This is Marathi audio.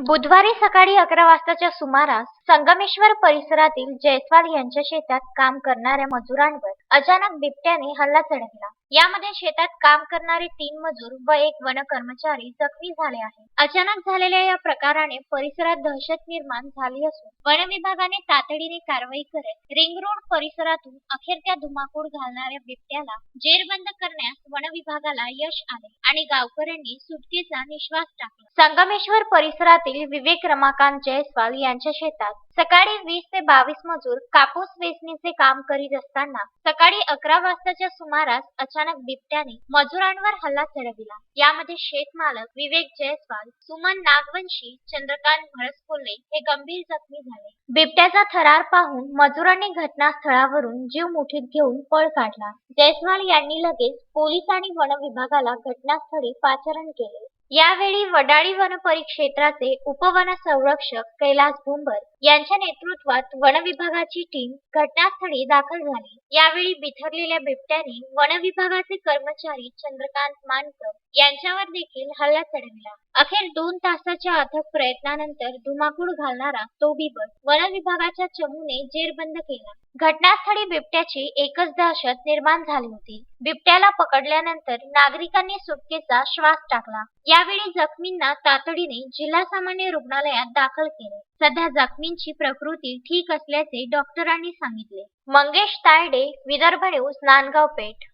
बुधवारी सकाळी अकरा वाजताच्या सुमारास संगमेश्वर परिसरातील जयस्वाल यांच्या शेतात काम करणाऱ्या मजुरांवर अचानक बिबट्याने हल्ला चढवला. यामध्ये शेतात काम करणारे तीन मजूर व एक वन कर्मचारी जखमी झाले आहेत. अचानक झालेल्या या प्रकाराने परिसरात दहशत निर्माण झाली असून वन विभागाने तातडीने कारवाई करत रिंग रोड परिसरातून अखेर त्या धुमाकूळ घालणाऱ्या बिबट्याला जेरबंद करण्यास वन विभागाला यश आले आणि गावकऱ्यांनी सुटकेचा निश्वास टाकला. संगमेश्वर परिसरातील विवेक रमाकांत जयस्वाल यांच्या शेतात सकाळी वीस ते बावीस मजूर कापूस वेचणीचे काम करीत असताना सकाळी अकरा वाजताच्या सुमारास अचानक बिबट्याने मजुरांवर हल्ला चढविला. यामध्ये शेतमालक विवेक जयस्वाल सुमन नागवंशी चंद्रकांत भरसकोल्हे हे गंभीर जखमी झाले. बिबट्याचा थरार पाहून मजुरांनी घटनास्थळावरून जीव मुठीत घेऊन पळ काढला. जयस्वाल यांनी लगेच पोलीस आणि वन विभागाला घटनास्थळी पाचारण केले. यावेळी वडाळी वन परिक्षेत्राचे उपवन संरक्षक कैलास भुंबर यांच्या नेतृत्वात वन विभागाची टीम घटनास्थळी दाखल झाली. यावेळी बिथरलेल्या बिबट्याने वन विभागाचे कर्मचारी चंद्रकांत मानकर यांच्यावर देखील हल्ला चढविला. अखेर दोन तासाच्या अथक प्रयत्नानंतर धुमाकूळ घालणारा तो बिबट वन विभागाच्या चमूने जेरबंद केला. घटनास्थळी बिबट्याची एकच दहशत निर्माण झाली होती. बिबट्याला पकडल्यानंतर नागरिकांनी सुटकेचा श्वास टाकला. यावेळी जखमींना तातडीने जिल्हा सामान्य रुग्णालयात दाखल केले. सध्या जखमींची प्रकृती ठीक असल्याचे डॉक्टरांनी सांगितले. मंगेश तायडे विदर्भ न्यूज नांदगाव पेठ.